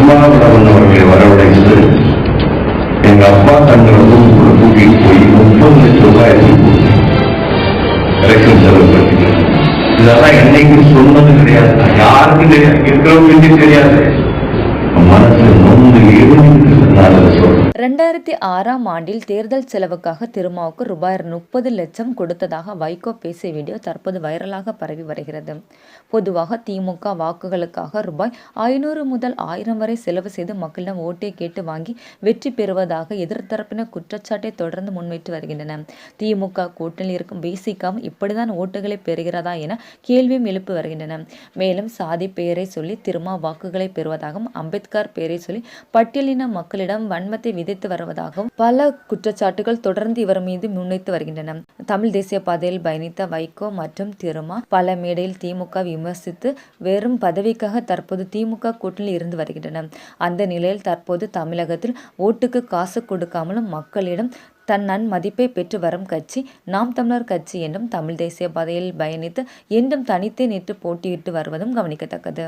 திருமாவளவன் அவர்களை வரவழைத்து எங்க அப்பா தங்களை ரூமுக்குள்ள கூட்டிட்டு போய் முப்பது லட்சம் ரூபாய் எலெக்ஷன் செலவு இதெல்லாம் என்னைக்கும் சொன்னது கிடையாது. யாருக்கும் தெரியாது. இருக்கிறவங்களுக்கு தெரியாது. மனசு நொந்து எழுதினால சொல்றேன். ரெண்டாயிரத்தி ஆறாம் ஆண்டில் தேர்தல் செலவுக்காக திருமாவுக்கு ரூபாய் முப்பது லட்சம் கொடுத்ததாக வைகோ பேசிய வீடியோ தற்போது வைரலாக பரவி வருகிறது. பொதுவாக திமுக வாக்குகளுக்காக ரூபாய் ஐநூறு முதல் ஆயிரம் வரை செலவு செய்து மக்களிடம் ஓட்டை கேட்டு வாங்கி வெற்றி பெறுவதாக எதிர்த்தரப்பினர் குற்றச்சாட்டை தொடர்ந்து முன்வைத்து வருகின்றன. திமுக கூட்டணியில் இருக்கும் பிசிகாவும் இப்படிதான் ஓட்டுகளை பெறுகிறதா என கேள்வியும் எழுப்பி வருகின்றன. மேலும் சாதி பெயரை சொல்லி திருமா வாக்குகளை பெறுவதாகவும் அம்பேத்கர் பெயரை சொல்லி பட்டியலின மக்களிடம் வன்மத்தை விதைத்து வருவதாகவும் பல குற்றச்சாட்டுகள் தொடர்ந்து இவர் மீது முன்வைத்து வருகின்றன. தமிழ் தேசிய பாதையில் பயணித்த வைகோ மற்றும் திருமா பல மேடையில் திமுக விமர்சித்து வெறும் பதவிக்காக தற்போது திமுக கூட்டணியில் இருந்து வருகின்றன. அந்த நிலையில் தற்போது தமிழகத்தில் ஓட்டுக்கு காசு கொடுக்காமலும் மக்களிடம் தன் நன்மதிப்பை பெற்று வரும் கட்சி நாம் தமிழர் கட்சி என்றும் தமிழ் தேசிய பாதையில் பயணித்து என்றும் தனித்தே நின்று போட்டியிட்டு வருவதும் கவனிக்கத்தக்கது.